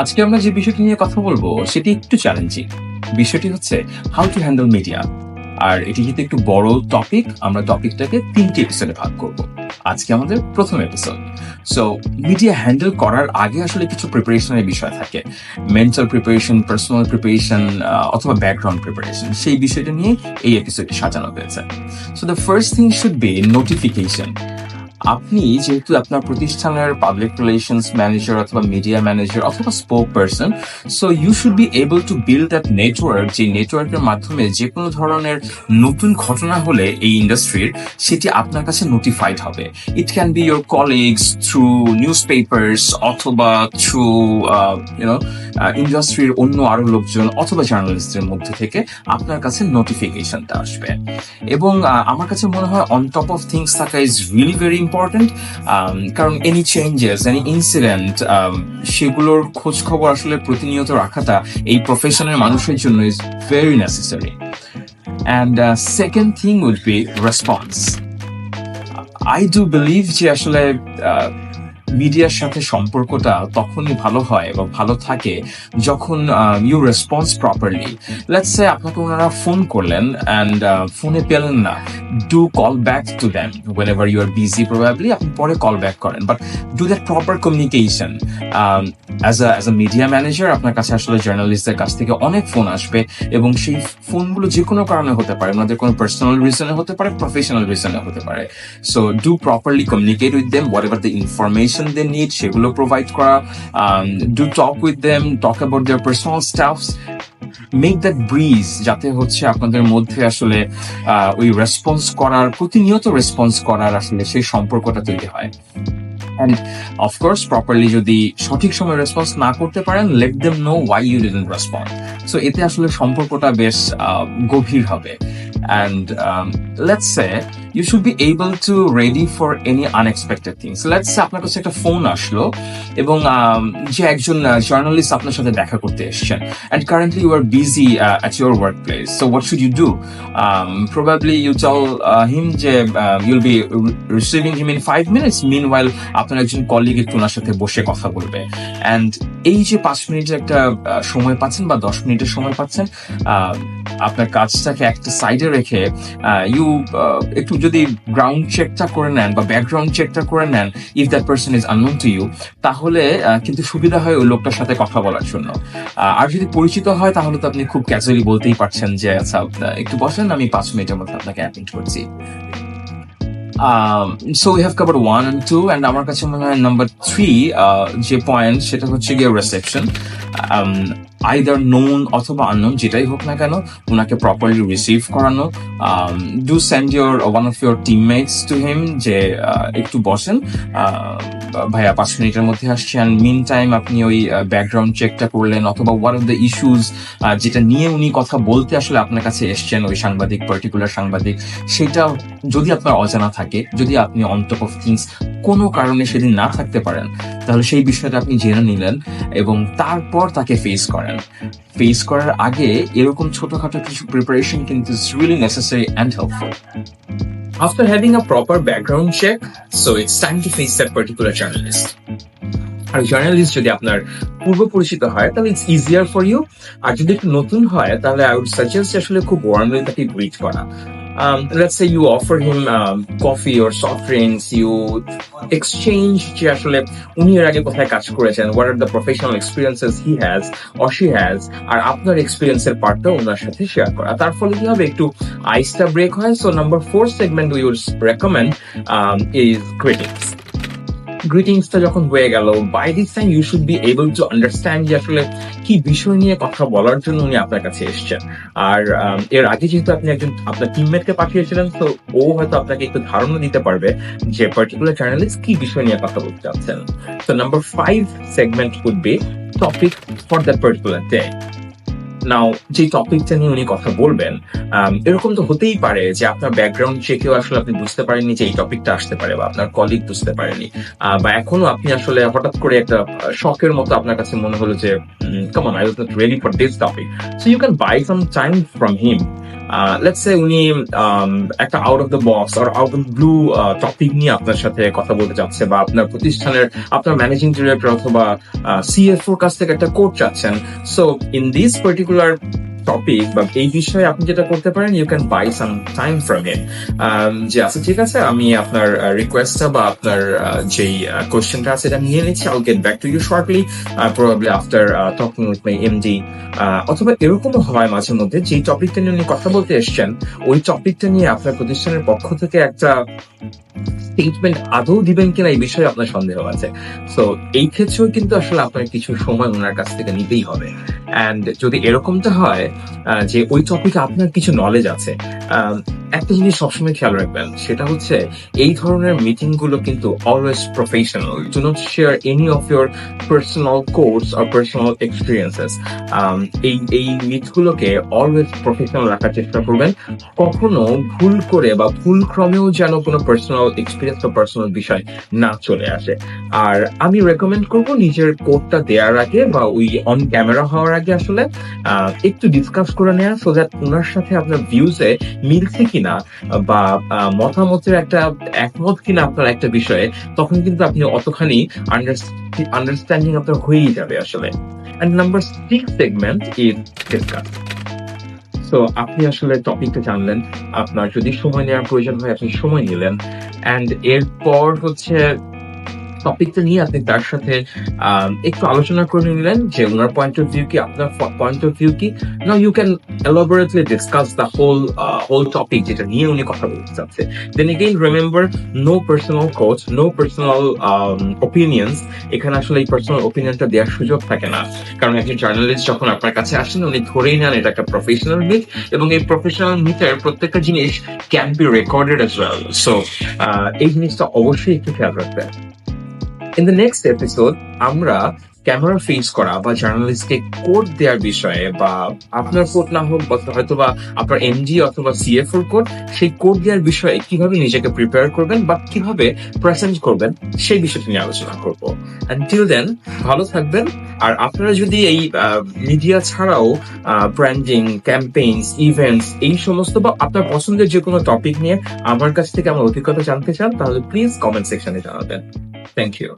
আজকে আমরা যে বিষয়টি নিয়ে কথা বলব, সেটি একটু চ্যালেঞ্জিং বিষয়টি হচ্ছে হাউ টু হ্যান্ডেল মিডিয়া আর এটি যেহেতু একটু বড় টপিক আমরা টপিকটাকে তিনটি এপিসোডে ভাগ করব। আজকে আমাদের প্রথম এপিসোড সো মিডিয়া হ্যান্ডেল করার আগে আসলে কিছু প্রিপারেশনের বিষয় থাকে। মেন্টাল প্রিপারেশন পার্সোনাল প্রিপারেশন অথবা ব্যাকগ্রাউন্ড প্রিপারেশন সেই বিষয়টা নিয়ে এই এপিসোডটি সাজানো হয়েছে। So the first thing should be notification আপনি যেহেতু আপনার প্রতিষ্ঠানের পাবলিক রিলেশনস ম্যানেজার অথবা মিডিয়া ম্যানেজার অথবা spokesperson so you should be able to build that network যে নেটওয়ার্কের মাধ্যমে যে কোনো ধরনের নতুন ঘটনা হলে এই ইন্ডাস্ট্রির সেটি আপনার কাছে নোটিফাইড হবে। It can be your colleagues through newspapers অথবা থ্রু ইউনো ইন্ডাস্ট্রির অন্য আরও লোকজন অথবা জার্নালিস্টদের মধ্যে থেকে আপনার কাছে নোটিফিকেশনটা আসবে। এবং আমার কাছে মনে হয় অন টপ অফ থিংস থাকা ইজ রিয়েলি ভেরি ইম্পর্টেন্ট কারণ এনি চেঞ্জেস এনি ইনসিডেন্ট সেগুলোর খোঁজ খবর আসলে প্রতিনিয়ত রাখাটা এই প্রফেশনের মানুষের জন্য is very necessary and second thing will be response I do believe যে আসলে মিডিয়ার সাথে সম্পর্কটা তখনই ভালো হয় বা ভালো থাকে যখন you response properly let's say আপনাকে ওনারা ফোন করলেন অ্যান্ড ফোনে পেলেন না। Do call back to them whenever you are busy probably আপনি পরে কল ব্যাক করেন। But do that proper communication as a as a media manager আপনার কাছে আসলে জার্নালিস্টদের কাছ থেকে অনেক ফোন আসবে এবং সেই ফোনগুলো যে কোনো কারণে হতে পারে ওনাদের কোনো পার্সোনাল রিজনে হতে পারে প্রফেশনাল রিজনে হতে পারে। So do properly communicate with them whatever the information they need সেগুলো প্রোভাইড করা do talk with them talk about their personal stuffs make that bridge যাতে হচ্ছে আপনাদের মধ্যে আসলে ওই রেসপন্স করার, প্রতিনিয়ত রেসপন্স করার আসলে সেই সম্পর্কটা তৈরি হয়। অ্যান্ড অফকোর্স প্রপারলি যদি সঠিক সময় রেসপন্স না করতে পারেন let them know why you didn't respond so এতে আসলে সম্পর্কটা বেশ গভীর হবে। And let's say you should be able to ready for any unexpected things let's আপনার কাছে একটা ফোন আসলো এবং um, যে একজন জার্নালিস্ট আপনার সাথে দেখা করতে এসছেন and currently you are busy at your work place so what should you do probably you tell him যে you'll be receiving him in five minutes meanwhile আপনার একজন কলিগ একটু ওনার সাথে বসে কথা বলবে. অ্যান্ড এই যে পাঁচ মিনিটের একটা সময় পাচ্ছেন বা দশ মিনিটের সময় পাচ্ছেন আহ, আপনার কাজটাকে একটা সাইডে রেখে ইউ একটু যদি গ্রাউন্ড চেকটা করে নেন বা ব্যাকগ্রাউন্ড চেকটা করে নেন if that person is unknown to you তাহলে কিন্তু সুবিধা হয় ওই লোকটার সাথে কথা বলার জন্য। আর যদি পরিচিত হয়, তাহলে তো আপনি খুব ক্যাজুয়ালি বলতেই পারছেন যে আচ্ছা একটু বসেন, আমি পাঁচ মিনিটের মধ্যে আপনাকে অ্যাটেন্ড করছি। So we have cover one and two and আমার কাছে মনে হয় নাম্বার থ্রি যে পয়েন্ট সেটা হচ্ছে গিয়ে রিসেপশন আইদার নোন অথবা আননোন যেটাই হোক না কেন ওনাকে প্রপারলি রিসিভ করানো। Do send your one of your teammates to him যে একটু বসেন। ভাইয়া পাঁচ মিনিটের মধ্যে আসছেন মিন টাইম আপনি ওই ব্যাকগ্রাউন্ড চেকটা করলেন অথবা ওয়ান অফ দ্য ইস্যুজ যেটা নিয়ে উনি কথা বলতে আসলে আপনার কাছে এসছেন, ওই সাংবাদিক পার্টিকুলার সাংবাদিক সেটা যদি আপনার অজানা থাকে, যদি আপনি অন টপ অফ থিংস কোনো কারণে সেদিন না থাকতে পারেন তাহলে সেই বিষয়টা আপনি জেনে নিলেন এবং তারপর তাকে ফেস করেন। ফেস করার আগে এরকম ছোটখাটো কিছু প্রিপারেশন কিন্তু it's really necessary and helpful After having a proper background check, so it's time to face that particular journalist. আর জার্নালিস্ট যদি আপনার পূর্ব পরিচিত হয় তাহলে ইটস ইজিয়ার ফর ইউ আর যদি একটু নতুন হয় তাহলে আই উড সাজেস্ট আসলে খুব ওয়ার্মলি তাকে গ্রিট করা। Um, let's say you offer him um, coffee or soft drinks, you exchange যে আসলে উনি এর আগে কোথায় কাজ করেছেন what are the professional experiences he has or she has আর আপনার এক্সপিরিয়েন্সের পার্টটা ওনার সাথে শেয়ার করা তার ফলে কি হবে একটু আইসটা ব্রেক হয় so number four segment we would recommend is greetings গ্রিটিংসটা যখন হয়ে গেল by this time you should be able to understand যে আসলে কি বিষয় নিয়ে কথা বলার জন্য উনি আপনার কাছে এসছেন। আর এর আগে যেহেতু আপনি একজন, আপনার টিমমেটকে পাঠিয়েছিলেন, তো ও হয়তো আপনাকে একটু ধারণা দিতে পারবে যে পার্টিকুলার জার্নালিস্ট কি বিষয় নিয়ে কথা বলতে চাচ্ছেন। তো number five segment would be topic for that particular day now যে টপিকটা নিয়ে উনি কথা বলবেন এরকম তো হতেই পারে যে আপনার ব্যাকগ্রাউন্ড চেকেও আসলে আপনি বুঝতে পারেননি যে এই টপিকটা আসতে পারে বা আপনার কলিগ বুঝতে পারেনি। বা এখনও আপনি আসলে হঠাৎ করে একটা শখের মতো আপনার কাছে মনে হলো যে common I was not ready for this topic so you can buy some time from him let's say উনি একটা আউট অফ দ্য বক্স আর আউট অফ ব্লু টপিক নিয়ে আপনার সাথে কথা বলতে চাচ্ছে বা আপনার প্রতিষ্ঠানের, আপনার ম্যানেজিং ডিরেক্টর অথবা সিএফওর কাছ থেকে একটা কোর্ট চাচ্ছেন। So in this particular topic বা এই বিষয়ে আপনি যেটা করতে পারেন you can buy some time from him যে আচ্ছা ঠিক আছে, আমি আপনার রিকোয়েস্টটা বা আপনার যেই কোয়েশ্চেনটা আছে, এটা নিয়ে নিচ্ছি I get back to you shortly probably after talking with my MD অথবা এরকমও হয় মাঝে মধ্যে যে টপিকটা নিয়ে উনি কথা বলতে এসছেন, ওই টপিকটা নিয়ে আপনার প্রতিষ্ঠানের পক্ষ থেকে একটা স্টেটমেন্ট আদৌ দিবেন কিনা এই বিষয়ে আপনার সন্দেহ আছে। সো এই ক্ষেত্রেও কিন্তু আসলে আপনার কিছু সময় ওনার কাছ থেকে নিতেই হবে। অ্যান্ড যদি এরকমটা হয় যে ওই টপিকে আপনার কিছু নলেজ আছে একটা জিনিস সবসময় খেয়াল রাখবেন, সেটা হচ্ছে এই ধরনের মিটিংগুলো কিন্তু always professional do not share any of your personal course R personal experiences এই এই মিটগুলোকে অলওয়েজ প্রফেশনাল রাখার চেষ্টা করবেন। কখনো ভুল করে বা ভুল ক্রমেও যেন কোনো পার্সোনাল এক্সপিরিয়েন্স বা পার্সোনাল বিষয় না চলে আসে। আর আমি রেকমেন্ড করব নিজের কোডটা দেওয়ার আগে বা ওই অন ক্যামেরা হওয়ার আগে আসলে একটু ডিসকাস করে নেওয়া সো দ্যাট ওনার সাথে আপনার ভিউজে মিলছে কিনা বা মতামতের একটা একমত কিনা আপনার একটা বিষয়ে, তখন কিন্তু আপনি অতখানি আন্ডারস্ট্যান্ডিং আপনার হয়েই যাবে আসলে। And number six segment is discuss তো আপনি আসলে টপিকটা জানলেন, আপনার যদি সময় নেওয়ার প্রয়োজন হয়, আপনি সময় নিলেন অ্যান্ড এরপর হচ্ছে টপিকটা নিয়ে আপনি তার সাথে একটু আলোচনা করে নিলেন যে ওনার পয়েন্ট অফ ভিউ কি, আপনার পয়েন্ট অফ ভিউ কি? Now you can elaborately discuss the whole whole topic যেটা নিয়ে উনি কথা বলতে চাচ্ছে। Then again remember no personal coach no personal opinions এখানে আসলে এই পার্সোনাল ওপিনিয়নটা দেওয়ার সুযোগ থাকে না। কারণ একজন জার্নালিস্ট যখন আপনার কাছে আসেন, উনি ধরেই নেন এটা একটা প্রফেশনাল মিট এবং এই প্রফেশনাল মিটের প্রত্যেকটা জিনিস can be recorded as well so এই জিনিসটা অবশ্যই একটু খেয়াল রাখবেন। ইন দ্য নেক্সট এপিসোড আমরা ক্যামেরা ফেস করা বা জার্নালিস্টকে কোড দেওয়ার বিষয়ে বা আপনার কোড না হোক হয়তো বা আপনার এমজি অথবা সিএফওর কোড সেই কোড দেওয়ার বিষয়ে কীভাবে নিজেকে প্রিপেয়ার করবেন বা কীভাবে প্রেজেন্ট করবেন, সেই বিষয়টি নিয়ে আলোচনা করব। টিল দেন ভালো থাকবেন। আর আপনারা যদি এই মিডিয়া ছাড়াও ব্র্যান্ডিং ক্যাম্পেইনস ইভেন্টস এই সমস্ত বা আপনার পছন্দের যে কোনো টপিক নিয়ে আমার কাছ থেকে আমার অভিজ্ঞতা জানতে চান, তাহলে প্লিজ কমেন্ট সেকশনে জানাবেন। Thank you